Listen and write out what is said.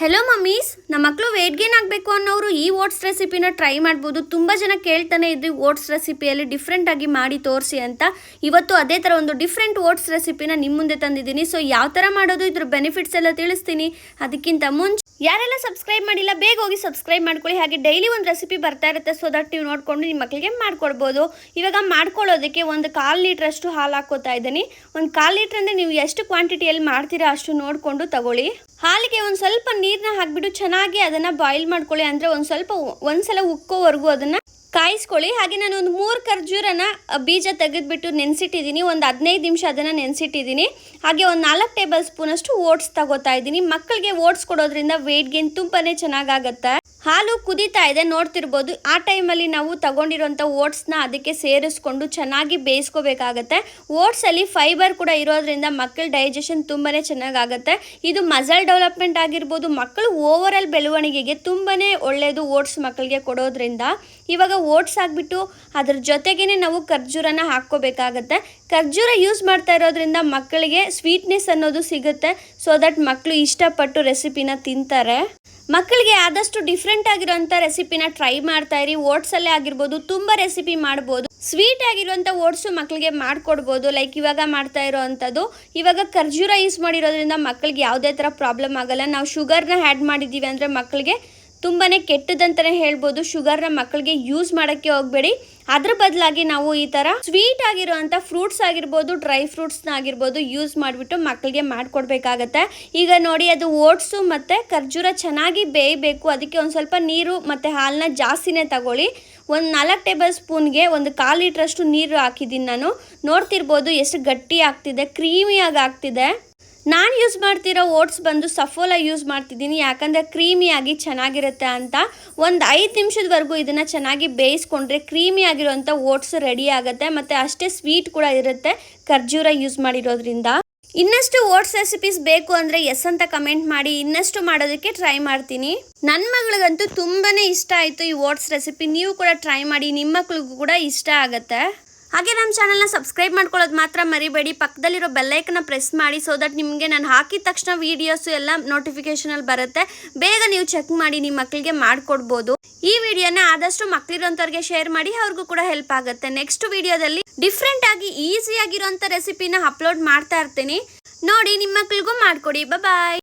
Hello mummies ನಮ್ಮ ಮಕ್ಕಳು weight gain ಆಗಬೇಕು ಅನ್ನೋರು ಈ ಓಟ್ಸ್ ರೆಸಿಪಿನ ಟ್ರೈ ಮಾಡ್ಬೋದು. ತುಂಬ ಜನ ಕೇಳ್ತಾನೆ ಇದ್ರಿ ಓಟ್ಸ್ ರೆಸಿಪಿಯಲ್ಲಿ ಡಿಫ್ರೆಂಟ್ ಆಗಿ ಮಾಡಿ ತೋರಿಸಿ ಅಂತ. ಇವತ್ತು ಅದೇ ಥರ ಒಂದು ಡಿಫ್ರೆಂಟ್ ಓಟ್ಸ್ ರೆಸಿಪಿನ ನಿಮ್ಮ ಮುಂದೆ ತಂದಿದ್ದೀನಿ. ಸೊ ಯಾವ ಥರ ಮಾಡೋದು, ಇದ್ರ ಬೆನಿಫಿಟ್ಸ್ ಎಲ್ಲ ತಿಳಿಸ್ತೀನಿ. ಅದಕ್ಕಿಂತ ಮುಂಚೆ ಯಾರೆಲ್ಲ ಸಬ್ಸ್ಕ್ರೈಬ್ ಮಾಡಿಲ್ಲ, ಬೇಗ ಹೋಗಿ ಸಬ್ಸ್ಕ್ರೈಬ್ ಮಾಡ್ಕೊಳ್ಳಿ. ಹಾಗೆ ಡೈಲಿ ಒಂದು ರೆಸಿಪಿ ಬರ್ತಾ ಇರುತ್ತೆ ಸೊ ದಟ್ ನೀವು ನೋಡಿಕೊಂಡು ನಿಮ್ಮ ಮಕ್ಕಳಿಗೆ ಮಾಡ್ಕೊಡ್ಬೋದು. ಇವಾಗ ಮಾಡ್ಕೊಳ್ಳೋದಕ್ಕೆ ಒಂದು ಕಾಲು ಲೀಟ್ರಷ್ಟು ಹಾಲು ಹಾಕೋತಾ ಇದ್ದೀನಿ. ಒಂದು ಕಾಲು ಲೀಟ್ರ್ ಅಂದರೆ ನೀವು ಎಷ್ಟು ಕ್ವಾಂಟಿಟಿಯಲ್ಲಿ ಮಾಡ್ತೀರಾ ಅಷ್ಟು ನೋಡಿಕೊಂಡು ತಗೊಳ್ಳಿ. ಹಾಲಿಗೆ ಒಂದು ಸ್ವಲ್ಪ ನೀರನ್ನ ಹಾಕ್ಬಿಟ್ಟು ಚೆನ್ನಾಗಿ ಅದನ್ನು ಬಾಯ್ಲ್ ಮಾಡ್ಕೊಳ್ಳಿ. ಅಂದರೆ ಒಂದು ಸ್ವಲ್ಪ ಒಂದ್ಸಲ ಉಕ್ಕೋವರೆಗೂ ಅದನ್ನು ಕಾಯಿಸ್ಕೊಳ್ಳಿ. ಹಾಗೆ ನಾನು ಒಂದು ಮೂರು ಖರ್ಜೂರನ ಬೀಜ ತೆಗೆದುಬಿಟ್ಟು ನೆನೆಸಿಟ್ಟಿದ್ದೀನಿ. ಒಂದು ಹದಿನೈದು ನಿಮಿಷ ಅದನ್ನು ನೆನೆಸಿಟ್ಟಿದ್ದೀನಿ. ಹಾಗೆ ಒಂದು ನಾಲ್ಕು ಟೇಬಲ್ ಸ್ಪೂನಷ್ಟು ಓಟ್ಸ್ ತಗೋತಾ ಇದ್ದೀನಿ. ಮಕ್ಕಳಿಗೆ ಓಟ್ಸ್ ಕೊಡೋದ್ರಿಂದ ವೇಟ್ ಗೇನ್ ತುಂಬಾ ಚೆನ್ನಾಗಾಗತ್ತೆ. ಹಾಲು ಕುದೀತಾ ಇದೆ, ನೋಡ್ತಿರ್ಬೋದು. ಆ ಟೈಮಲ್ಲಿ ನಾವು ತಗೊಂಡಿರೋಂಥ ಓಟ್ಸ್ನ ಅದಕ್ಕೆ ಸೇರಿಸ್ಕೊಂಡು ಚೆನ್ನಾಗಿ ಬೇಯಿಸ್ಕೋಬೇಕಾಗತ್ತೆ. ಓಟ್ಸಲ್ಲಿ ಫೈಬರ್ ಕೂಡ ಇರೋದ್ರಿಂದ ಮಕ್ಕಳ ಡೈಜೆಷನ್ ತುಂಬಾ ಚೆನ್ನಾಗಾಗತ್ತೆ. ಇದು ಮಸಲ್ ಡೆವಲಪ್ಮೆಂಟ್ ಆಗಿರ್ಬೋದು, ಮಕ್ಕಳು ಓವರ್ ಬೆಳವಣಿಗೆಗೆ ತುಂಬಾ ಒಳ್ಳೆಯದು ಓಟ್ಸ್ ಮಕ್ಕಳಿಗೆ ಕೊಡೋದ್ರಿಂದ. ಇವಾಗ ಓಟ್ಸ್ ಆಗಿಬಿಟ್ಟು ಅದ್ರ ಜೊತೆಗೇ ನಾವು ಖರ್ಜೂರನ ಹಾಕ್ಕೋಬೇಕಾಗತ್ತೆ. ಖರ್ಜೂರ ಯೂಸ್ ಮಾಡ್ತಾ ಇರೋದ್ರಿಂದ ಮಕ್ಕಳಿಗೆ ಸ್ವೀಟ್ನೆಸ್ ಅನ್ನೋದು ಸಿಗುತ್ತೆ. ಸೊ ದಟ್ ಮಕ್ಕಳು ಇಷ್ಟಪಟ್ಟು ರೆಸಿಪಿನ ತಿಂತಾರೆ. ಮಕ್ಕಳಿಗೆ ಆದಷ್ಟು ಡಿಫ್ರೆಂಟ್ ಆಗಿರೋಂಥ ರೆಸಿಪಿನ ಟ್ರೈ ಮಾಡ್ತಾ ಇರಿ. ಓಟ್ಸಲ್ಲೇ ಆಗಿರ್ಬೋದು, ತುಂಬ ರೆಸಿಪಿ ಮಾಡ್ಬೋದು. ಸ್ವೀಟ್ ಆಗಿರುವಂಥ ಓಟ್ಸು ಮಕ್ಕಳಿಗೆ ಮಾಡಿಕೊಡ್ಬೋದು. ಲೈಕ್ ಇವಾಗ ಮಾಡ್ತಾ ಇರೋವಂಥದ್ದು. ಇವಾಗ ಖರ್ಜೂರ ಯೂಸ್ ಮಾಡಿರೋದ್ರಿಂದ ಮಕ್ಕಳಿಗೆ ಯಾವುದೇ ಥರ ಪ್ರಾಬ್ಲಮ್ ಆಗಲ್ಲ. ನಾವು ಶುಗರ್ನ ಆ್ಯಡ್ ಮಾಡಿದ್ದೀವಿ ಅಂದರೆ ಮಕ್ಕಳಿಗೆ ತುಂಬಾ ಕೆಟ್ಟದಂತಲೇ ಹೇಳ್ಬೋದು. ಶುಗರ್ನ ಮಕ್ಕಳಿಗೆ ಯೂಸ್ ಮಾಡೋಕ್ಕೆ ಹೋಗಬೇಡಿ. ಅದರ ಬದಲಾಗಿ ನಾವು ಈ ಥರ ಸ್ವೀಟ್ ಆಗಿರುವಂಥ ಫ್ರೂಟ್ಸ್ ಆಗಿರ್ಬೋದು, ಡ್ರೈ ಫ್ರೂಟ್ಸ್ನ ಆಗಿರ್ಬೋದು ಯೂಸ್ ಮಾಡಿಬಿಟ್ಟು ಮಕ್ಕಳಿಗೆ ಮಾಡಿಕೊಡ್ಬೇಕಾಗತ್ತೆ. ಈಗ ನೋಡಿ ಅದು ಓಟ್ಸು ಮತ್ತು ಖರ್ಜೂರ ಚೆನ್ನಾಗಿ ಬೇಯಬೇಕು. ಅದಕ್ಕೆ ಒಂದು ಸ್ವಲ್ಪ ನೀರು ಮತ್ತು ಹಾಲನ್ನ ಜಾಸ್ತಿನೇ ತಗೊಳ್ಳಿ. ಒಂದು ನಾಲ್ಕು ಟೇಬಲ್ ಸ್ಪೂನ್ಗೆ ಒಂದು ಕಾಲು ಲೀಟ್ರಷ್ಟು ನೀರು ಹಾಕಿದ್ದೀನಿ ನಾನು. ನೋಡ್ತಿರ್ಬೋದು ಎಷ್ಟು ಗಟ್ಟಿ ಆಗ್ತಿದೆ, ಕ್ರೀಮಿಯಾಗಿ ಆಗ್ತಿದೆ. ನಾನು ಯೂಸ್ ಮಾಡ್ತಿರೋ ಓಟ್ಸ್ ಬಂದು ಸಫೋಲ ಯೂಸ್ ಮಾಡ್ತಿದ್ದೀನಿ. ಯಾಕಂದರೆ ಕ್ರೀಮಿಯಾಗಿ ಚೆನ್ನಾಗಿರುತ್ತೆ ಅಂತ. ಒಂದು ಐದು ನಿಮಿಷದವರೆಗೂ ಇದನ್ನು ಚೆನ್ನಾಗಿ ಬೇಯಿಸ್ಕೊಂಡ್ರೆ ಕ್ರೀಮಿ ಆಗಿರುವಂಥ ಓಟ್ಸ್ ರೆಡಿ ಆಗುತ್ತೆ. ಮತ್ತು ಅಷ್ಟೇ ಸ್ವೀಟ್ ಕೂಡ ಇರುತ್ತೆ ಖರ್ಜೂರ ಯೂಸ್ ಮಾಡಿರೋದ್ರಿಂದ. ಇನ್ನಷ್ಟು ಓಟ್ಸ್ ರೆಸಿಪೀಸ್ ಬೇಕು ಅಂದರೆ ಎಸ್ ಅಂತ ಕಮೆಂಟ್ ಮಾಡಿ. ಇನ್ನಷ್ಟು ಮಾಡೋದಕ್ಕೆ ಟ್ರೈ ಮಾಡ್ತೀನಿ. ನನ್ನ ಮಗಳಿಗಂತೂ ತುಂಬಾ ಇಷ್ಟ ಆಯಿತು ಈ ಓಟ್ಸ್ ರೆಸಿಪಿ ನೀವು ಕೂಡ ಟ್ರೈ ಮಾಡಿ. ನಿಮ್ಮ ಮಕ್ಳಿಗೂ ಕೂಡ ಇಷ್ಟ ಆಗುತ್ತೆ. ಹಾಗೆ ನಮ್ಮ ಚಾನಲ್ನ ಸಬ್ಸ್ಕ್ರೈಬ್ ಮಾಡ್ಕೊಳ್ಳೋದು ಮಾತ್ರ ಮರಿಬೇಡಿ. ಪಕ್ಕದಲ್ಲಿರೋ ಬೆಲ್ಲೈಕನ್ನ ಪ್ರೆಸ್ ಮಾಡಿ ಸೊ ದಟ್ ನಿಮಗೆ ನಾನು ಹಾಕಿದ ತಕ್ಷಣ ವೀಡಿಯೋಸು ಎಲ್ಲ ನೋಟಿಫಿಕೇಷನಲ್ಲಿ ಬರುತ್ತೆ. ಬೇಗ ನೀವು ಚೆಕ್ ಮಾಡಿ ನಿಮ್ಮ ಮಕ್ಕಳಿಗೆ ಮಾಡಿಕೊಡ್ಬೋದು. ಈ ವಿಡಿಯೋನ ಆದಷ್ಟು ಮಕ್ಕಳಿರೋಂಥವ್ರಿಗೆ ಶೇರ್ ಮಾಡಿ, ಅವ್ರಿಗೂ ಕೂಡ ಹೆಲ್ಪ್ ಆಗುತ್ತೆ. ನೆಕ್ಸ್ಟ್ ವಿಡಿಯೋದಲ್ಲಿ ಡಿಫ್ರೆಂಟ್ ಆಗಿ ಈಸಿ ಆಗಿರೋಂಥ ರೆಸಿಪಿನ ಅಪ್ಲೋಡ್ ಮಾಡ್ತಾ ಇರ್ತೀನಿ. ನೋಡಿ, ನಿಮ್ಮ ಮಕ್ಕಳಿಗೂ ಮಾಡಿಕೊಡಿ. ಬಾಯ್